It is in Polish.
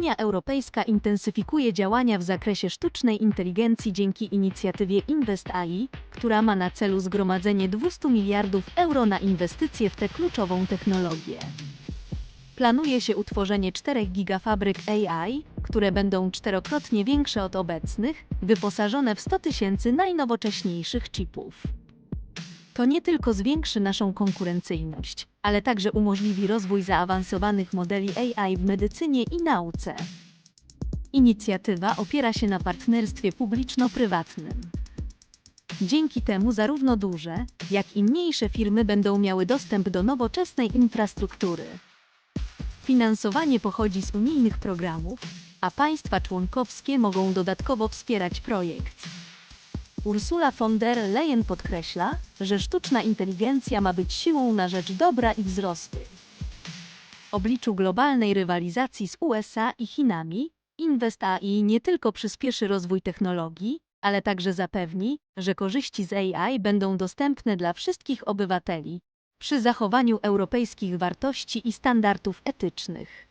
Unia Europejska intensyfikuje działania w zakresie sztucznej inteligencji dzięki inicjatywie InvestAI, która ma na celu zgromadzenie 200 miliardów euro na inwestycje w tę kluczową technologię. Planuje się utworzenie czterech gigafabryk AI, które będą czterokrotnie większe od obecnych, wyposażone w 100 tysięcy najnowocześniejszych chipów. To nie tylko zwiększy naszą konkurencyjność, ale także umożliwi rozwój zaawansowanych modeli AI w medycynie i nauce. Inicjatywa opiera się na partnerstwie publiczno-prywatnym. Dzięki temu zarówno duże, jak i mniejsze firmy będą miały dostęp do nowoczesnej infrastruktury. Finansowanie pochodzi z unijnych programów, a państwa członkowskie mogą dodatkowo wspierać projekt. Ursula von der Leyen podkreśla, że sztuczna inteligencja ma być siłą na rzecz dobra i wzrostu. W obliczu globalnej rywalizacji z USA i Chinami, InvestAI nie tylko przyspieszy rozwój technologii, ale także zapewni, że korzyści z AI będą dostępne dla wszystkich obywateli, przy zachowaniu europejskich wartości i standardów etycznych.